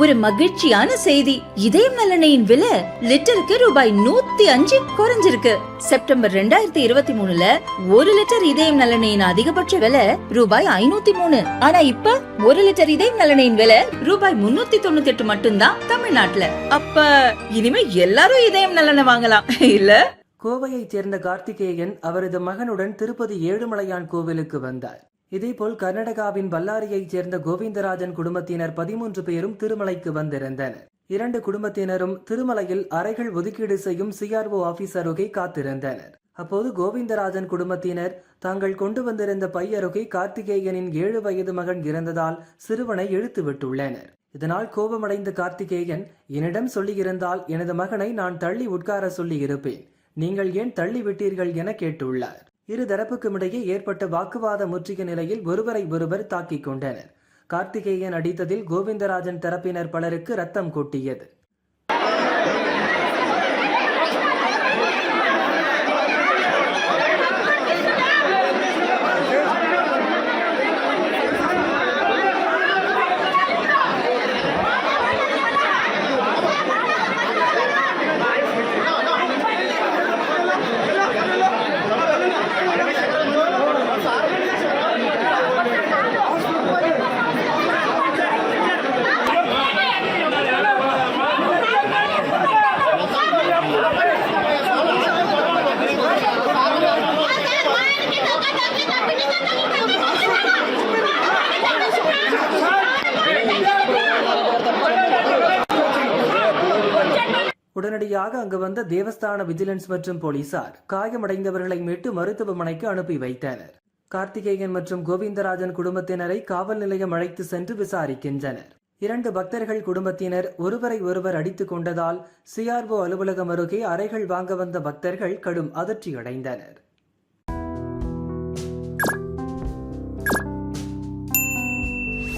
ஒரு மகிழ்ச்சியான செய்தி. இதயம் நலனையின் விலை லிட்டருக்கு ரூபாய் நூத்தி அஞ்சு குறைஞ்சிருக்கு. செப்டம்பர் ரெண்டாயிரத்தி இருபத்தி மூணுல ஒரு லிட்டர் இதயம் நலனையின் அதிகபட்ச விலை ரூபாய் ஐநூத்தி மூணு. ஆனா இப்ப ஒரு லிட்டர் இதயம் நலனையின் விலை ரூபாய் முன்னூத்தி தொண்ணூத்தி எட்டு மட்டும்தான் தமிழ்நாட்டுல. அப்ப இனிமே எல்லாரும் இதயம் நலனை வாங்கலாம். இல்ல? கோவையைச் சேர்ந்த கார்த்திகேயன் அவரது மகனுடன் திருப்பதி ஏழுமலையான் கோவிலுக்கு வந்தார். இதேபோல் கர்நாடகாவின் பல்லாரியைச் சேர்ந்த கோவிந்தராஜன் குடும்பத்தினர் பதிமூன்று பேரும் திருமலைக்கு வந்திருந்தனர். இரண்டு குடும்பத்தினரும் திருமலையில் அறைகள் ஒதுக்கீடு செய்யும் சிஆர்ஓ ஆபீஸ் காத்திருந்தனர். அப்போது கோவிந்தராஜன் குடும்பத்தினர் தாங்கள் கொண்டு வந்திருந்த பை கார்த்திகேயனின் ஏழு வயது மகன் இறந்ததால் சிறுவனை இழுத்து விட்டுள்ளனர். இதனால் கோபமடைந்த கார்த்திகேயன் என்னிடம் சொல்லியிருந்தால் எனது மகனை நான் தள்ளி உட்கார சொல்லி இருப்பேன் நீங்கள் ஏன் தள்ளி விட்டீர்கள் என கேட்டுள்ளார். இரு தரப்புக்கும் இடையே ஏற்பட்ட வாக்குவாத முற்றிய நிலையில் ஒருவரை ஒருவர் தாக்கிக் கொண்டனர். கார்த்திகேயன் அடித்ததில் கோவிந்தராஜன் தரப்பினர் பலருக்கு ரத்தம் கொட்டியது. உடனடியாக அங்கு வந்த தேவஸ்தான விஜிலன்ஸ் மற்றும் போலீசார் காயமடைந்தவர்களை மீட்டு மருத்துவமனைக்கு அனுப்பி வைத்தனர். கார்த்திகேயன் மற்றும் கோவிந்தராஜன் குடும்பத்தினரை காவல் நிலையம் அழைத்து சென்று விசாரிக்கின்றனர். இரண்டு பக்தர்கள் குடும்பத்தினர் ஒருவரை ஒருவர் அடித்துக் கொண்டதால் சிஆர்ஓ அலுவலகம் அருகே அறைகள் வாங்க வந்த பக்தர்கள் கடும் அதிர்ச்சியடைந்தனர்.